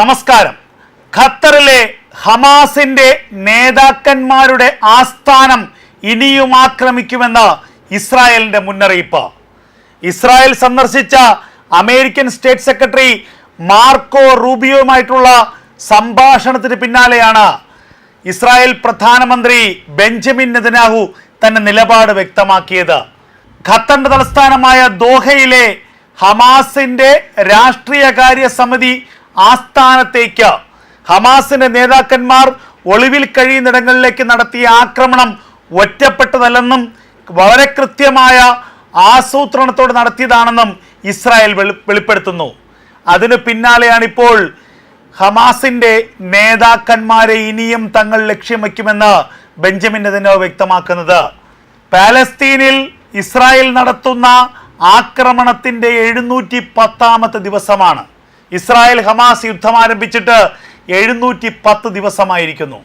നമസ്കാരം. ഖത്തറിലെ ഹമാസിന്റെ നേതാക്കന്മാരുടെ ആസ്ഥാനം ഇനിയും ആക്രമിക്കുമെന്ന് ഇസ്രായേലിന്റെ മുന്നറിയിപ്പ്. ഇസ്രായേൽ സന്ദർശിച്ച അമേരിക്കൻ സ്റ്റേറ്റ് സെക്രട്ടറി മാർക്കോ റൂബിയോയുമായിട്ടുള്ള സംഭാഷണത്തിന് പിന്നാലെയാണ് ഇസ്രായേൽ പ്രധാനമന്ത്രി ബെഞ്ചമിൻ നെതന്യാഹു തന്റെ നിലപാട് വ്യക്തമാക്കിയത്. ഖത്തറിന്റെ തലസ്ഥാനമായ ദോഹയിലെ ഹമാസിന്റെ രാഷ്ട്രീയകാര്യ സമിതി ആസ്ഥാനത്തേക്ക്. ഹമാസിന്റെ നേതാക്കന്മാർ ഒളിവിൽ കഴിയുന്നിടങ്ങളിലേക്ക് നടത്തിയ ആക്രമണം ഒറ്റപ്പെട്ടതല്ലെന്നും വളരെ കൃത്യമായ ആസൂത്രണത്തോട് നടത്തിയതാണെന്നും ഇസ്രായേൽ വെളി- വെളിപ്പെടുത്തുന്നു. അതിനു പിന്നാലെയാണ് ഇപ്പോൾ ഹമാസിന്റെ നേതാക്കന്മാരെ ഇനിയും തങ്ങൾ ലക്ഷ്യം വയ്ക്കുമെന്ന് ബെഞ്ചമിൻ നെതന്യാഹു വ്യക്തമാക്കുന്നത്. പാലസ്തീനിൽ ഇസ്രായേൽ നടത്തുന്ന ആക്രമണത്തിന്റെ എഴുന്നൂറ്റി പത്താമത്തെ ദിവസമാണ്. ഇസ്രായേൽ ഹമാസ് യുദ്ധം ആരംഭിച്ചിട്ട് എഴുന്നൂറ്റി പത്ത് ദിവസമായിരിക്കുന്നു.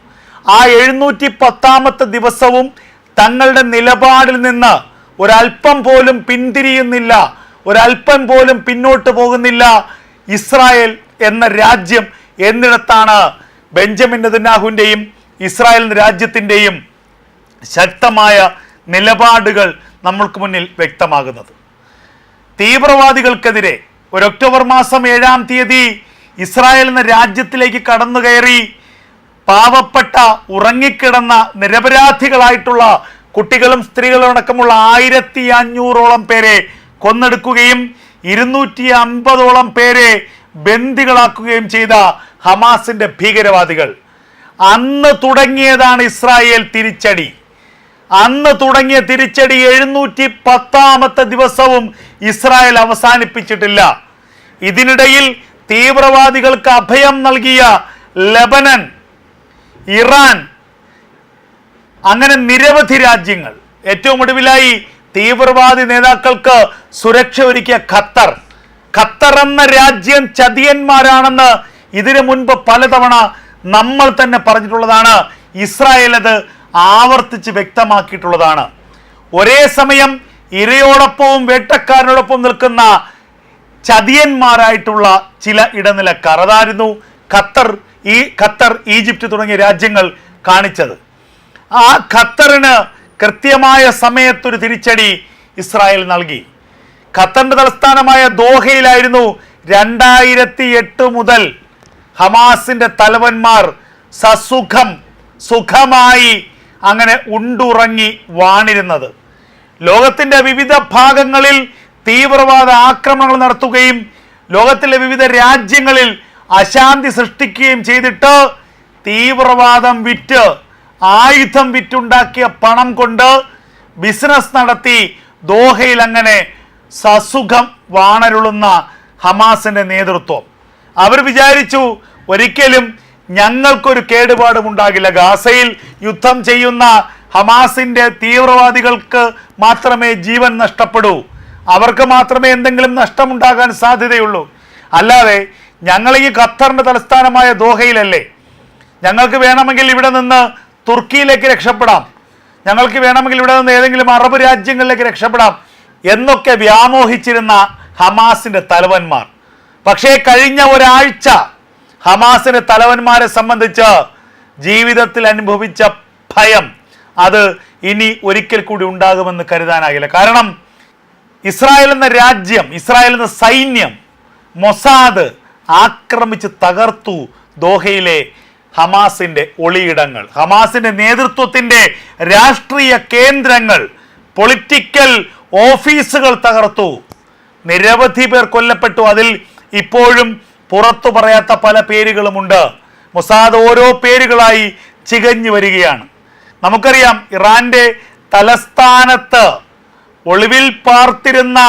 ആ എഴുന്നൂറ്റി പത്താമത്തെ ദിവസവും തങ്ങളുടെ നിലപാടിൽ നിന്ന് ഒരല്പം പോലും പിന്തിരിയുന്നില്ല ഒരല്പം പോലും പിന്നോട്ട് പോകുന്നില്ല ഇസ്രായേൽ എന്ന രാജ്യം എന്നിടത്താണ് ബെഞ്ചമിൻ നെതന്യാഹുവിന്റെയും ഇസ്രായേൽ രാജ്യത്തിന്റെയും ശക്തമായ നിലപാടുകൾ നമ്മൾക്ക് മുന്നിൽ വ്യക്തമാകുന്നത്. തീവ്രവാദികൾക്കെതിരെ ഒരു ഒക്ടോബർ മാസം ഏഴാം തീയതി ഇസ്രായേൽ എന്ന രാജ്യത്തിലേക്ക് കടന്നു കയറി പാവപ്പെട്ട ഉറങ്ങിക്കിടന്ന നിരപരാധികളായിട്ടുള്ള കുട്ടികളും സ്ത്രീകളും അടക്കമുള്ള ആയിരത്തി അഞ്ഞൂറോളം പേരെ കൊന്നെടുക്കുകയും ഇരുന്നൂറ്റി അമ്പതോളം പേരെ ബന്ദികളാക്കുകയും ചെയ്ത ഹമാസിന്റെ ഭീകരവാദികൾ. അന്ന് തുടങ്ങിയതാണ് ഇസ്രായേൽ തിരിച്ചടി. അന്ന് തുടങ്ങിയ തിരിച്ചടി എഴുന്നൂറ്റി പത്താമത്തെ ദിവസവും ഇസ്രായേൽ അവസാനിപ്പിച്ചിട്ടില്ല. ഇതിനിടയിൽ തീവ്രവാദികൾക്ക് അഭയം നൽകിയ ലബനൻ ഇറാൻ അങ്ങനെ നിരവധി രാജ്യങ്ങൾ. ഏറ്റവും ഒടുവിലായി തീവ്രവാദി നേതാക്കൾക്ക് സുരക്ഷ ഒരുക്കിയ ഖത്തർ. ഖത്തർ എന്ന രാജ്യം ചതിയന്മാരാണെന്ന് ഇതിനു മുൻപ് പലതവണ നമ്മൾ തന്നെ പറഞ്ഞിട്ടുള്ളതാണ്. ഇസ്രായേൽ അത് ആവർത്തിച്ച് വ്യക്തമാക്കിയിട്ടുള്ളതാണ്. ഒരേ സമയം ഇരയോടൊപ്പവും വേട്ടക്കാരനോടൊപ്പം നിൽക്കുന്ന ചതിയന്മാരായിട്ടുള്ള ചില ഇടനിലക്കാർ. അതായിരുന്നു ഖത്തർ ഈ ഖത്തർ ഈജിപ്റ്റ് തുടങ്ങിയ രാജ്യങ്ങൾ കാണിച്ചത്. ആ ഖത്തറിന് കൃത്യമായ സമയത്തൊരു തിരിച്ചടി ഇസ്രായേൽ നൽകി. ഖത്തറിന്റെ തലസ്ഥാനമായ ദോഹയിലായിരുന്നു രണ്ടായിരത്തി എട്ട് മുതൽ ഹമാസിന്റെ തലവന്മാർ സസുഖം സുഖമായി അങ്ങനെ ഉണ്ടുറങ്ങി വാണിരുന്നത്. ലോകത്തിന്റെ വിവിധ ഭാഗങ്ങളിൽ തീവ്രവാദ ആക്രമണങ്ങൾ നടത്തുകയും ലോകത്തിലെ വിവിധ രാജ്യങ്ങളിൽ അശാന്തി സൃഷ്ടിക്കുകയും ചെയ്തിട്ട് തീവ്രവാദം വിറ്റ് ആയുധം വിറ്റുണ്ടാക്കിയ പണം കൊണ്ട് ബിസിനസ് നടത്തി ദോഹയിൽ അങ്ങനെ സസുഖം വാണരുളുന്ന ഹമാസിന്റെ നേതൃത്വം. അവർ വിചാരിച്ചു ഒരിക്കലും ഞങ്ങൾക്കൊരു കേടുപാടും ഉണ്ടാകില്ല ഗാസയിൽ യുദ്ധം ചെയ്യുന്ന ഹമാസിന്റെ തീവ്രവാദികൾക്ക് മാത്രമേ ജീവൻ നഷ്ടപ്പെടൂ. അവർക്ക് മാത്രമേ എന്തെങ്കിലും നഷ്ടമുണ്ടാകാൻ സാധ്യതയുള്ളൂ. അല്ലാതെ ഞങ്ങൾ ഈ ഖത്തറിന്റെ തലസ്ഥാനമായ ദോഹയിലല്ലേ? ഞങ്ങൾക്ക് വേണമെങ്കിൽ ഇവിടെ നിന്ന് തുർക്കിയിലേക്ക് രക്ഷപ്പെടാം. ഞങ്ങൾക്ക് വേണമെങ്കിൽ ഇവിടെ നിന്ന് ഏതെങ്കിലും അറബ് രാജ്യങ്ങളിലേക്ക് രക്ഷപ്പെടാം എന്നൊക്കെ വ്യാമോഹിച്ചിരുന്ന ഹമാസിന്റെ തലവന്മാർ. പക്ഷേ കഴിഞ്ഞ ഒരാഴ്ച ഹമാസിന്റെ തലവന്മാരെ സംബന്ധിച്ച് ജീവിതത്തിൽ അനുഭവിച്ച ഭയം അത് ഇനി ഒരിക്കൽ കൂടി ഉണ്ടാകുമെന്ന് കരുതാനാകില്ല. കാരണം ഇസ്രായേൽ എന്ന രാജ്യം ഇസ്രായേൽ എന്ന സൈന്യം മൊസാദ് ആക്രമിച്ച് തകർത്തു ദോഹയിലെ ഹമാസിന്റെ ഒളിയിടങ്ങൾ. ഹമാസിന്റെ നേതൃത്വത്തിന്റെ രാഷ്ട്രീയ കേന്ദ്രങ്ങൾ പൊളിറ്റിക്കൽ ഓഫീസുകൾ തകർത്തു. നിരവധി പേർ കൊല്ലപ്പെട്ടു. അതിൽ ഇപ്പോഴും പുറത്തു പറയാത്ത പല പേരുകളുമുണ്ട്. മൊസാദ് ഓരോ പേരുകളായി ചികഞ്ഞു വരികയാണ്. നമുക്കറിയാം ഇറാന്റെ തലസ്ഥാനത്ത് ഒളിവിൽ പാർത്തിരുന്ന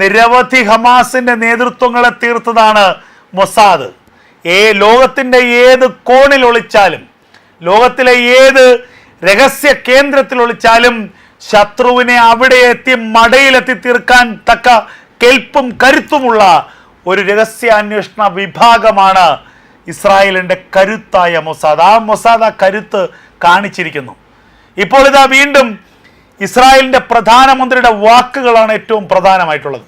നിരവധി ഹമാസിന്റെ നേതൃത്വങ്ങളെ തീർത്തതാണ് മൊസാദ്. ഏ ലോകത്തിന്റെ ഏത് കോണിൽ ഒളിച്ചാലും ലോകത്തിലെ ഏത് രഹസ്യ കേന്ദ്രത്തിൽ ഒളിച്ചാലും ശത്രുവിനെ അവിടെ എത്തി മടയിലെത്തി തീർക്കാൻ തക്ക കെൽപ്പും കരുത്തുമുള്ള ഒരു രഹസ്യാന്വേഷണ വിഭാഗമാണ് ഇസ്രായേലിന്റെ കരുത്തായ മൊസാദ്. ആ മൊസാദ് ആ കരുത്ത് കാണിച്ചിരിക്കുന്നു. ഇപ്പോൾ ഇതാ വീണ്ടും ഇസ്രായേലിന്റെ പ്രധാനമന്ത്രിയുടെ വാക്കുകളാണ് ഏറ്റവും പ്രധാനമായിട്ടുള്ളത്.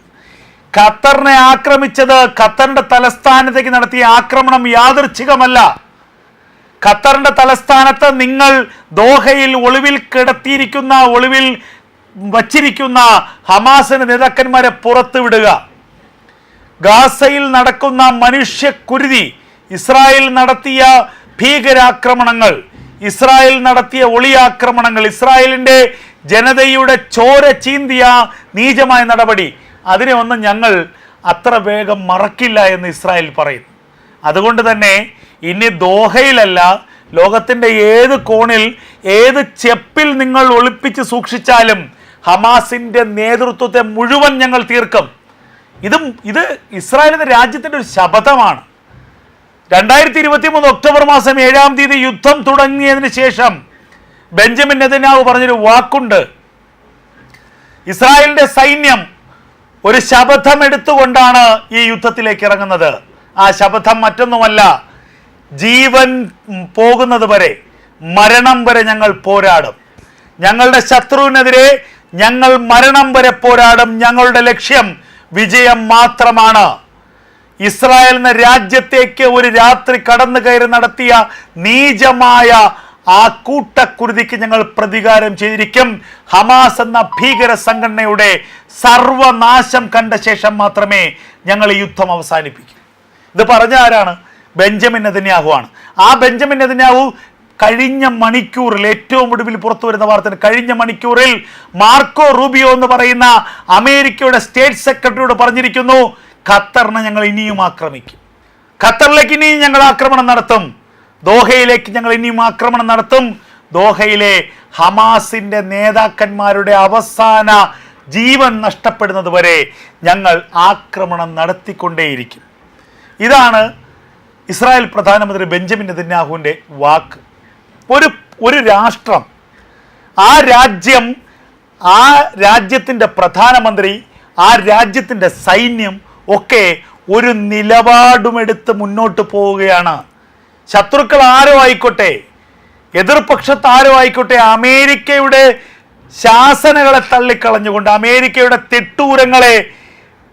ഖത്തറിനെ ആക്രമിച്ചത് ഖത്തറിന്റെ തലസ്ഥാനത്തേക്ക് നടത്തിയ ആക്രമണം യാദൃച്ഛികമല്ല. ഖത്തറിന്റെ തലസ്ഥാനത്ത് നിങ്ങൾ ദോഹയിൽ ഒളിവിൽ കിടത്തിയിരിക്കുന്ന ഒളിവിൽ വച്ചിരിക്കുന്ന ഹമാസിന് നേതാക്കന്മാരെ പുറത്തുവിടുക. ഗാസയിൽ നടക്കുന്ന മനുഷ്യക്കുരുതി ഇസ്രായേൽ നടത്തിയ ഭീകരാക്രമണങ്ങൾ ഇസ്രായേൽ നടത്തിയ ഒളിയാക്രമണങ്ങൾ ഇസ്രായേലിന്റെ ജനതയുടെ ചോര ചീന്തിയ നീചമായ നടപടി അതിനെ ഒന്നും ഞങ്ങൾ അത്ര വേഗം മറക്കില്ല എന്ന് ഇസ്രായേൽ പറയുന്നു. അതുകൊണ്ട് തന്നെ ഇനി ദോഹയിലല്ല ലോകത്തിന്റെ ഏത് കോണിൽ ഏത് ചെപ്പിൽ നിങ്ങൾ ഒളിപ്പിച്ച് സൂക്ഷിച്ചാലും ഹമാസിന്റെ നേതൃത്വത്തെ മുഴുവൻ ഞങ്ങൾ തീർക്കും. ഇതും ഇത് ഇസ്രായേൽ എന്ന രാജ്യത്തിന്റെ ഒരു ശപഥമാണ്. രണ്ടായിരത്തി ഇരുപത്തി മൂന്ന് ഒക്ടോബർ മാസം ഏഴാം തീയതി യുദ്ധം തുടങ്ങിയതിന് ശേഷം ബെഞ്ചമിൻ നെതന്യാഹു പറഞ്ഞൊരു വാക്കുണ്ട്. ഇസ്രായേലിന്റെ സൈന്യം ഒരു ശപഥം എടുത്തുകൊണ്ടാണ് ഈ യുദ്ധത്തിലേക്ക് ഇറങ്ങുന്നത്. ആ ശപഥം മറ്റൊന്നുമല്ല ജീവൻ പോകുന്നത് വരെ മരണം വരെ ഞങ്ങൾ പോരാടും. ഞങ്ങളുടെ ശത്രുവിനെതിരെ ഞങ്ങൾ മരണം വരെ പോരാടും. ഞങ്ങളുടെ ലക്ഷ്യം വിജയം മാത്രമാണ്. ഇസ്രായേൽ എന്ന രാജ്യത്തേക്ക് ഒരു രാത്രി കടന്നു കയറി നടത്തിയ നീചമായ ആ കൂട്ടക്കുരുതിക്ക് ഞങ്ങൾ പ്രതികാരം ചെയ്തിരിക്കും. ഹമാസ് എന്ന ഭീകര സംഘടനയുടെ സർവനാശം കണ്ട ശേഷം മാത്രമേ ഞങ്ങൾ ഈ യുദ്ധം അവസാനിപ്പിക്കൂ. ഇത് പറഞ്ഞ ആരാണ്? ബെഞ്ചമിൻ നെതന്യാഹു ആണ് ആ ബെഞ്ചമിൻ നെതന്യാഹു കഴിഞ്ഞ മണിക്കൂറിൽ ഏറ്റവും ഒടുവിൽ പുറത്തു വരുന്ന വാർത്ത കഴിഞ്ഞ മണിക്കൂറിൽ മാർക്കോ റൂബിയോ എന്ന് പറയുന്ന അമേരിക്കയുടെ സ്റ്റേറ്റ് സെക്രട്ടറിയോട് പറഞ്ഞിരിക്കുന്നു ഖത്തറിനെ ഞങ്ങൾ ഇനിയും ആക്രമിക്കും. ഖത്തറിലേക്ക് ഇനിയും ഞങ്ങൾ ആക്രമണം നടത്തും. ദോഹയിലേക്ക് ഞങ്ങൾ ഇനിയും ആക്രമണം നടത്തും. ദോഹയിലെ ഹമാസിന്റെ നേതാക്കന്മാരുടെ അവസാന ജീവൻ നഷ്ടപ്പെടുന്നത് വരെ ഞങ്ങൾ ആക്രമണം നടത്തിക്കൊണ്ടേയിരിക്കും. ഇതാണ് ഇസ്രായേൽ പ്രധാനമന്ത്രി ബെഞ്ചമിൻ നെതന്യാഹുവിന്റെ വാക്ക്. ഒരു ഒരു രാഷ്ട്രം. ആ രാജ്യം ആ രാജ്യത്തിന്റെ പ്രധാനമന്ത്രി ആ രാജ്യത്തിന്റെ സൈന്യം ഒക്കെ ഒരു നിലപാടുമെടുത്ത് മുന്നോട്ട് പോവുകയാണ്. ശത്രുക്കൾ ആരോ ആയിക്കോട്ടെ എതിർപക്ഷത്ത് ആരോ ആയിക്കോട്ടെ അമേരിക്കയുടെ ശാസനകളെ തള്ളിക്കളഞ്ഞുകൊണ്ട് അമേരിക്കയുടെ തിട്ടൂരങ്ങളെ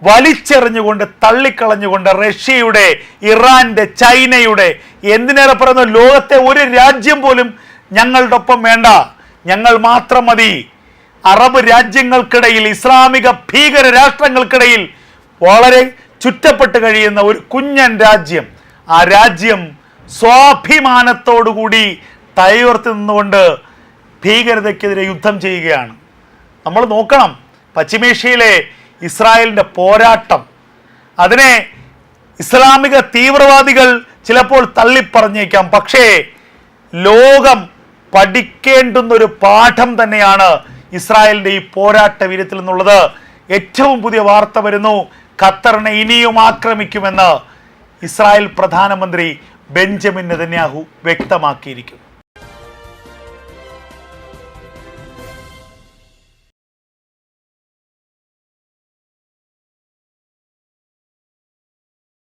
വലിച്ചെറിഞ്ഞുകൊണ്ട് തള്ളിക്കളഞ്ഞുകൊണ്ട് റഷ്യയുടെ ഇറാന്റെ ചൈനയുടെ എന്തിനേറെ പറയുന്ന ലോകത്തെ ഒരു രാജ്യം പോലും ഞങ്ങളുടെ ഒപ്പം വേണ്ട. ഞങ്ങൾ മാത്രം മതി. അറബ് രാജ്യങ്ങൾക്കിടയിൽ ഇസ്ലാമിക ഭീകര രാഷ്ട്രങ്ങൾക്കിടയിൽ വളരെ ചുറ്റപ്പെട്ട് കഴിയുന്ന ഒരു കുഞ്ഞൻ രാജ്യം. ആ രാജ്യം സ്വാഭിമാനത്തോടുകൂടി തയ്യുർത്തി നിന്നുകൊണ്ട് ഭീകരതയ്ക്കെതിരെ യുദ്ധം ചെയ്യുകയാണ്. നമ്മൾ നോക്കണം പശ്ചിമേഷ്യയിലെ ഇസ്രായേലിന്റെ പോരാട്ടം. അതിനെ ഇസ്ലാമിക തീവ്രവാദികൾ ചിലപ്പോൾ തള്ളിപ്പറഞ്ഞേക്കാം. പക്ഷേ ലോകം പഠിക്കേണ്ടുന്നൊരു പാഠം തന്നെയാണ് ഇസ്രായേലിന്റെ ഈ പോരാട്ട വീര്യത്തിൽ നിന്നുള്ളത്. ഏറ്റവും പുതിയ വാർത്ത വരുന്നു ഖത്തറിനെ ഇനിയും ആക്രമിക്കുമെന്ന് ഇസ്രായേൽ പ്രധാനമന്ത്രി ബെഞ്ചമിൻ നെതന്യാഹു വ്യക്തമാക്കിയിരിക്കുന്നു.